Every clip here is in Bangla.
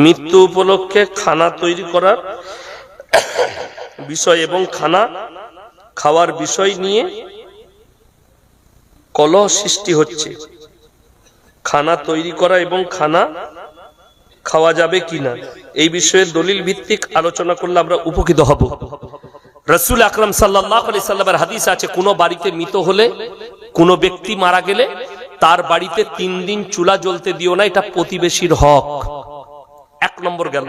মৃত্যু উপলক্ষে খানা তৈরি করার বিষয় এবং খানা খাওয়ার বিষয় নিয়ে কলহ সৃষ্টি হচ্ছে। খানা তৈরি করা এবং খানা খাওয়া যাবে কিনা, এই বিষয়ে দলিল ভিত্তিক আলোচনা করলে আমরা উপকৃত হব। রসুল আকরাম সাল্লাহ হাদিস আছে, কোন বাড়িতে মৃত হলে, কোন ব্যক্তি মারা গেলে তার বাড়িতে তিন দিন চুলা জ্বলতে দিও না, এটা প্রতিবেশীর হক। নম্বর গেল।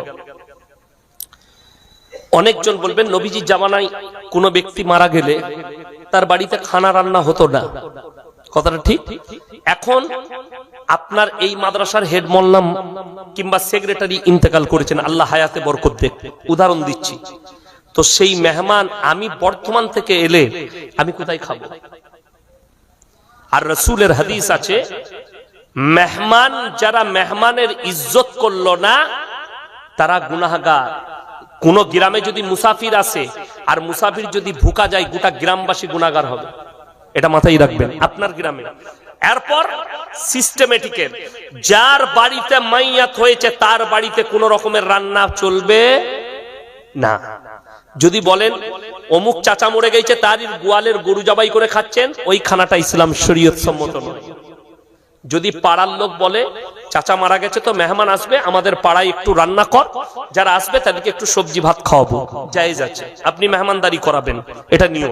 অনেকজন বলবেন নবীজির জামানায় কোনো ব্যক্তি মারা গেলে তার বাড়িতে খানা রান্না হতো না। কথাটা ঠিক? এখন আপনার এই মাদ্রাসার হেড মোল্লাম কিংবা সেক্রেটারি ইন্তেকাল করেছেন, আল্লাহ হায়াতে বরকত দেখ উদাহরণ দিচ্ছি। তো সেই মেহমান আমি বর্তমান থেকে এলে আমি কোথায় খাব? আর রসুলের হাদিস আছে, মেহমান যারা মেহমানের ইজ্জত করল না তারা গুনাহগার। কোন গ্রামে যদি মুসাফির আসে, আর মুসাফির যদি ভুকা যায়, গোটা গ্রামবাসী গুনাগার হবে। এটা মাথায় রাখবেন, আপনার গ্রামে। এরপর সিস্টেমেটিকের যার বাড়িতে মাইয়াত হয়েছে, তার বাড়িতে কোন রকমের রান্না চলবে না। যদি বলেন, অমুক চাচা মরে গেছে তার গোয়ালের গরু জবাই করে খাচ্ছেন ওই খানাটা ইসলাম শরীয়ত সম্মত নয়। যদি পাড়ার লোক বলে, চাচা মারা গেছে তো মেহমান আসবে, আমাদের পাড়ায় একটু রান্না কর, যারা আসবে তাদেরকে একটু সবজি ভাত খাওয়াবো। জায়েজ আছে। আপনি মেহমানদারি করাবেন, এটা নিয়ে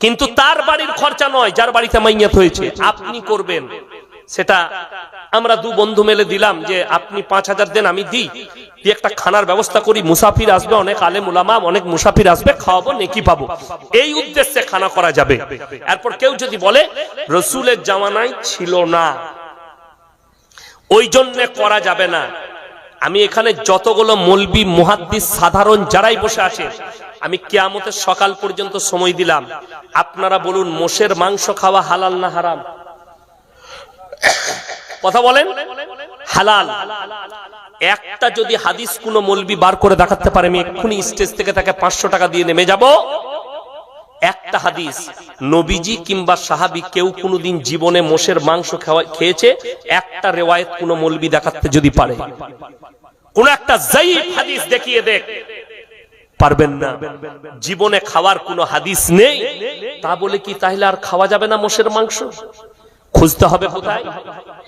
কিন্তু তার বাড়ির খরচা নয়, যার বাড়িতে মাইয়াত হয়েছে। আপনি করবেন। সেটা আমরা দু বন্ধু মেলে দিলাম যে, আপনি পাঁচ হাজার দেন, আমি দিই। দিয়ে একটা খানার ব্যবস্থা করি, মুসাফির আসবে, অনেক আলেম উলামা, অনেক মুসাফির আসবে, খাওয়াবো, নেকি পাবো। এই উদ্দেশ্যে খানা করা যাবে। এরপর কেউ যদি বলে, রসুলের জামানায় ছিল না। ওই জন্যে করা যাবে না। আমি এখানে যতগুলো মলবি, মুহাদ্দিস, সাধারণ যারাই বসে আছে, আমি কেয়ামতের সকাল পর্যন্ত সময় দিলাম। আপনারা বলুন, মোষের মাংস খাওয়া হালাল না হারাম? কথা বলেন? হালাল। একটা যদি হাদিস কোন মলবি বার করে দেখাতে পারে, আমি এক্ষুনি স্টেজ থেকে তাকে পাঁচশো টাকা দিয়ে নেমে যাব। একটা হাদিস, নবীজি কিংবা সাহাবি কেউ কোনোদিন জীবনে মোষের মাংস খাওয়া, খেয়েছে, একটা রেওয়ায়ত কোন মলবি দেখাতে যদি পারে। কোন একটা জাইফ হাদিস দেখিয়ে দেখ। পারবেন না। জীবনে খাওয়ার কোনো হাদিস নেই। তা বলে কি তাহলে আর খাওয়া যাবে না মোষের মাংস? খুঁজতে হবে কোথায়?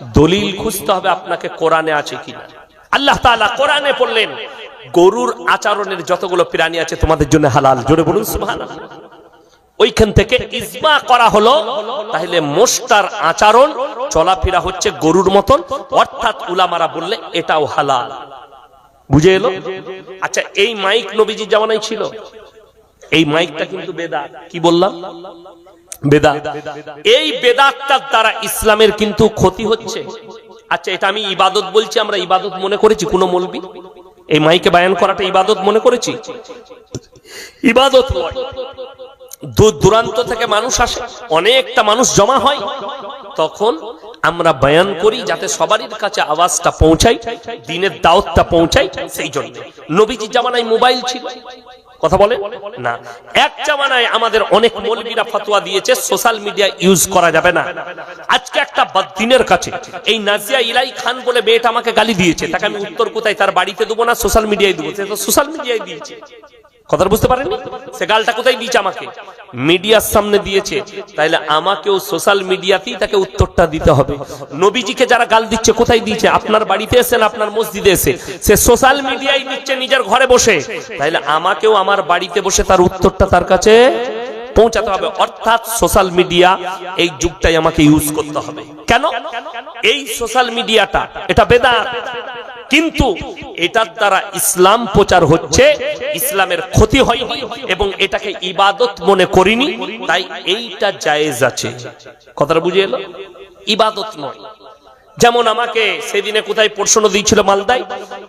দলিল খুঁজতে হবে আপনাকে কোরআনে আছে কিনা। আল্লাহ তাআলা কোরআনে পড়লেন গরুর আচরণের যতগুলো প্রাণী আছে তোমাদের জন্য হালাল। জোরে বলুন, সুবহানাল্লাহ। ওইখান থেকে ইজমা করা হলো, তাহলে মোস্টার আচরণ, চলাফেরা হচ্ছে গরুর মতন। অর্থাৎ উলামারা বললে, এটাও হালাল। বুঝে এলো? আচ্ছা এই মাইক নবীজির জামানায় ছিল। এই মাইকটা কিন্তু বেদা কি বললাম? বেদা এই বেদাতটার দ্বারা ইসলামের কিন্তু ক্ষতি হচ্ছে। আচ্ছা এটা আমি ইবাদত বলছি, আমরা ইবাদত মনে করেছি, কোন মলবি? এই মাইকে বায়ান করাটা ইবাদত মনে করেছি? ইবাদত দূর দূরান্ত থেকে মানুষ আসে, অনেকটা মানুষ জমা হয়। তখন আমরা বয়ান করি যাতে সবারই কাছে আওয়াজটা পৌঁছাই দিনের দাওয়াতটা পৌঁছাই সেই জন্য। নবীজি জামানায় মোবাইল ছিল। কথা বলে? না। এক জামানায় আমাদের অনেক মৌলবীরা ফতোয়া দিয়েছে, সোশ্যাল মিডিয়া ইউজ করা যাবে না। আজকে একটা দিনের কাছে, এই নাজিয়া ইলাই খান বলে মেয়েটা আমাকে গালি দিয়েছে। তাকে আমি উত্তর কোথায়, তার বাড়িতে দেবো না, সোশ্যাল মিডিয়ায় দেবো। সে তো সোশ্যাল মিডিয়ায় দিয়েছে। কথাটা বুঝতে পারেন সে গালটা কোথায় দিয়েছে আমাকে? মিডিয়ার সামনে দিয়েছে। তাইলে আমাকেও সোশ্যাল মিডিয়াতেই তাকে উত্তরটা দিতে হবে। নবীজিকে যারা গাল দিচ্ছে, কোথায় দিয়েছে? আপনার বাড়িতে এসে না আপনার মসজিদে এসে। সে সোশ্যাল মিডিয়ায় দিচ্ছে, নিজের ঘরে বসে। তাইলে আমাকেও আমার বাড়িতে বসে তার উত্তরটা তার কাছে পৌঁছাতে হবে। অর্থাৎ সোশ্যাল মিডিয়া এই যুগটাই আমাকে ইউজ করতে হবে। কেন? এই সোশ্যাল মিডিয়াটা, এটা বেদা কিন্তু এটার দ্বারা ইসলাম প্রচার হচ্ছে, ইসলামের ক্ষতি হয়নি এবং এটাকে ইবাদত মনে করিনি, তাই এইটা জায়েজ আছে। কথাটা বুঝে এলো? ইবাদত নয়। যেমন আমাকে সেদিনে কোথায় প্রশ্ন দিয়েছিল মালদায়,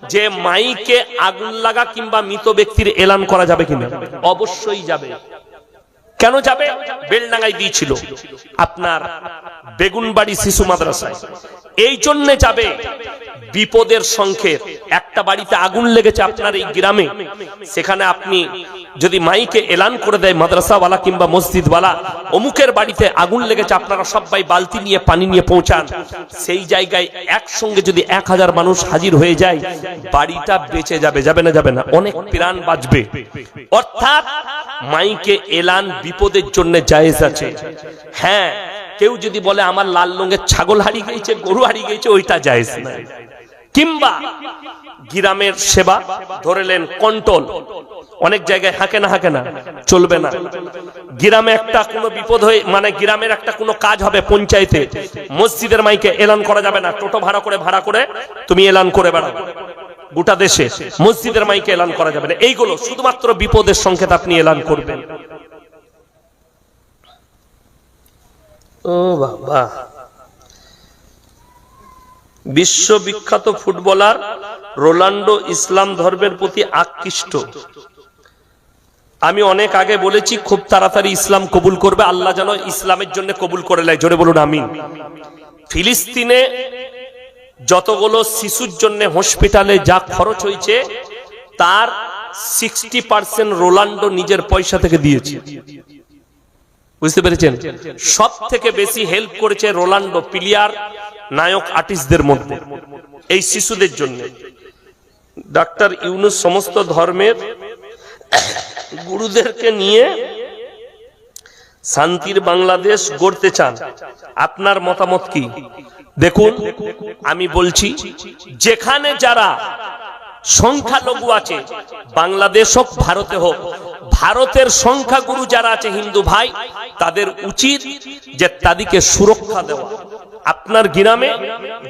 যে মাইকে আগুন লাগা কিংবা মৃত ব্যক্তির এলান করা যাবে কিনা? অবশ্যই যাবে। কেন যাবে? বেলডাঙ্গায় দিয়েছিল। আপনার বেগুনবাড়ি শিশু মাদ্রাসায়। এই জন্যে যাবে বিপদের সংকেত। একটা বাড়িতে আগুন লেগেছে আপনার এই গ্রামে। সেখানে আপনি যদি মাইকে এলান করে দেয় মাদ্রাসাওয়ালা কিংবা মসজিদওয়ালা, অমুকের বাড়িতে আগুন লেগেছে, আপনারা সবাই বালতি নিয়ে, পানি নিয়ে পৌঁছান। সেই জায়গায় একসঙ্গে যদি এক হাজার মানুষ হাজির হয়ে যায়, বাড়িটা বেঁচে যাবে যাবে না যাবে না, অনেক প্রাণ বাঁচবে। অর্থাৎ মাইকে এলান বিপদের জন্য জায়েজ আছে। হ্যাঁ কেউ যদি বলে, আমার লাল রঙের ছাগল হারিয়ে গেছে, গরু হারিয়ে গেছে, ওইটা জায়েজ না কিংবা গ্রামের সেবা ধরেলেন কন্ট্রোল। অনেক জায়গায় হাঁকে না হাঁকে না, চলবে না। গ্রামে একটা কোনো বিপদ হয়ে মানে গ্রামের একটা কোনো কাজ হবে পঞ্চায়েতে। মসজিদের মাইকে এলান করা যাবে না। টোটো ভাড়া করে ভাড়া করে তুমি এলান করে বেড়াও। গোটা দেশে মসজিদের মাইকে এলান করা যাবে না। এইগুলো শুধুমাত্র বিপদের সংকেত আপনি এলান করবেন। ও বাবা। বিশ্ববিখ্যাত ফুটবলার রোনাল্ডো ইসলাম ধর্মের প্রতি আকৃষ্ট। আমি অনেক আগে বলেছি, খুব তাড়াতাড়ি ইসলাম কবুল করবে, আল্লাহ যেন ইসলামের জন্য কবুল করে নেয়। জোরে বলুন আমি ফিলিস্তিনে যতগুলো শিশুর জন্য হসপিটালে যা খরচ হয়েছে, তার সিক্সটি পার্সেন্ট রোনাল্ডো নিজের পয়সা থেকে দিয়েছে। বুঝতে পেরেছেন? সব থেকে বেশি হেল্প করেছে রোনাল্ডো, প্লেয়ার নায়ক আর্টিস্টদের মধ্যে, এই শিশুদের জন্য। ডাক্তার ইউনুস সমস্ত ধর্মের গুরুদেরকে নিয়ে শান্তির বাংলাদেশ গড়তে চান। আপনার মতামত কি? দেখুন, আমি বলছি, যেখানে যারা সংখ্যালঘু আছে, বাংলাদেশ হোক, ভারতে হোক, ভারতের সংখ্যাগুরু যারা আছে, হিন্দু ভাই, তাদের উচিত যে তাদেরকে সুরক্ষা দেওয়া। আপনার গ্রামে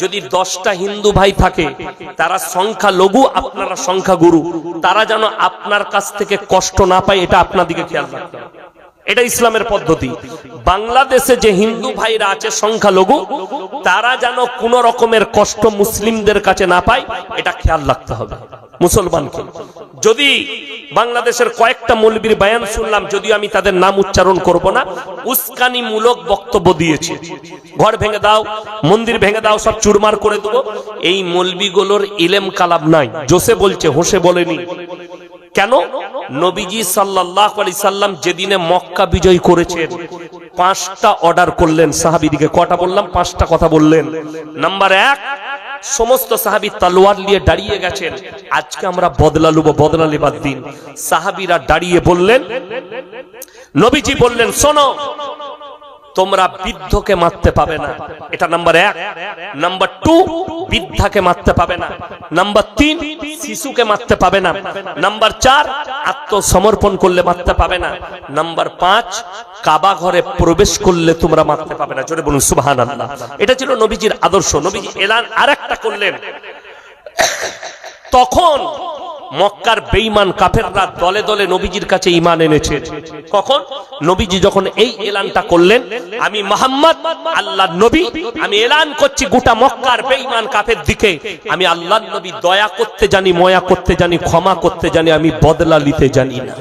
যদি দশটা হিন্দু ভাই থাকে, তারা সংখ্যা লঘু, আপনারা সংখ্যাগুরু তারা যেন আপনার কাছ থেকে কষ্ট না পায়, এটা আপনাদিকে খেয়াল রাখতে এটা ইসলামের পদ্ধতি। বাংলাদেশে যে হিন্দু ভাইরা আছে সংখ্যালঘু তারা যেন কোন রকমের কষ্ট মুসলিমদের কাছে না পায়, এটা খেয়াল রাখতে হবে। মুসলমানকে। যদি বাংলাদেশের কয়েকটা মৌলবীর বায়ান শুনলাম, যদিও আমি তাদের নাম উচ্চারণ করব না। উস্কানি মূলক বক্তব্য দিয়েছে। ঘর ভেঙে দাও, মন্দির ভেঙে দাও, সব চুরমার করে দেবো। এই মৌলবীগুলোর ইলেম কালাম নাই। জোসে বলছে, হোসে বলেনি। কেন? নবীজি সাল্লাহ আলি সাল্লাম যেদিনে মক্কা বিজয় করেছেন, পাঁচটা অর্ডার করলেন। সাহাবিদিকে কটা বললাম? পাঁচটা কথা বললেন। নাম্বার এক সমস্ত সাহাবি তালোয়ার নিয়ে দাঁড়িয়ে গেছেন। আজকে আমরা বদলা লুব, বদলা দিন। সাহাবিরা দাঁড়িয়ে বললেন, নবীজি বললেন, শোনো তোমরা বৃদ্ধকে মারতে পাবে না। এটা নাম্বার এক। নাম্বার টু, বৃদ্ধাকে মারতে পাবে না। নাম্বার তিন, শিশুকে মারতে পাবে না। নাম্বার চার, আত্মসমর্পণ করলে মারতে পাবে না। নাম্বার পাঁচ কাবা ঘরে প্রবেশ করলে তোমরা মারতে পাবে না। জোরে বলুন সুবাহান আল্লাহ এটা ছিল নবীজির আদর্শ। নবীজি এলান আর একটা করলেন। তখন মক্কার বেঈমান কাফেররা দলে দলে নবীজির কাছে ইমান এনেছে। কখন? নবীজি যখন এই এলানটা করলেন, আমি মোহাম্মদ আল্লাহ নবী, আমি এলান করছি গোটা মক্কার বেইমান কাফের দিকে। আমি আল্লাহ নবী দয়া করতে জানি, ময়া করতে জানি, ক্ষমা করতে জানি, আমি বদলা নিতে জানি না।